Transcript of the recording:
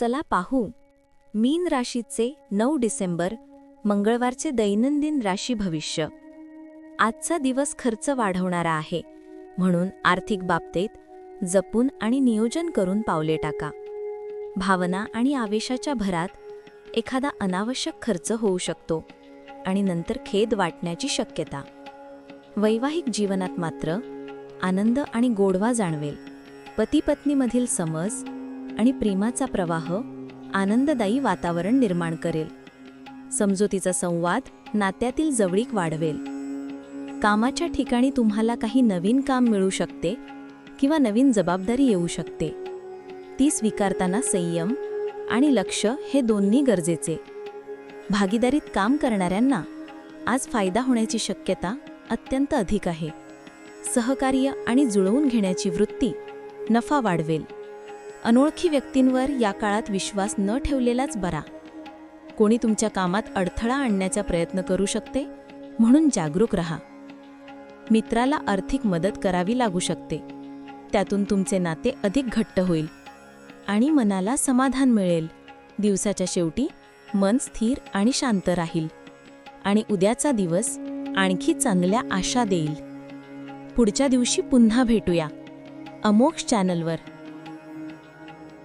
चला पाहू. मीन राशीचे नऊ डिसेंबर मंगळवारचे दैनंदिन राशी भविष्य. आजचा दिवस खर्च वाढवणारा आहे. म्हणून आर्थिक बाबतीत जपून आणि नियोजन करून पावले टाका. भावना आणि आवेशाच्या भरात एखादा अनावश्यक खर्च होऊ शकतो आणि नंतर खेद वाटण्याची शक्यता. वैवाहिक जीवनात मात्र आनंद आणि गोडवा जाणवेल. पती पत्नीमधील समज आणि प्रेमाचा प्रवाह आनंददायी वातावरण निर्माण करेल. समजुतीचा संवाद नात्यातील जवळीक वाढवेल. कामाच्या ठिकाणी तुम्हाला काही नवीन काम मिळू शकते किंवा नवीन जबाबदारी येऊ शकते. ती स्वीकारताना संयम आणि लक्ष हे दोन्ही गरजेचे. भागीदारीत काम करणाऱ्यांना आज फायदा होण्याची शक्यता अत्यंत अधिक आहे. सहकार्य आणि जुळवून घेण्याची वृत्ती नफा वाढवेल. अनोळखी व्यक्तींवर या काळात विश्वास न ठेवलेलाच बरा. कोणी तुमच्या कामात अडथळा आणण्याचा प्रयत्न करू शकते? म्हणून जागरूक रहा. मित्राला आर्थिक मदत करावी लागू शकते. त्यातून तुमचे नाते अधिक घट्ट होईल आणि मनाला समाधान मिळेल. दिवसाच्या शेवटी मन स्थिर आणि शांत राहील आणि उद्याचा दिवस आणखी चांगल्या आशा देईल. पुढच्या दिवशी पुन्हा भेटूया. अमोक्ष चॅनलवर.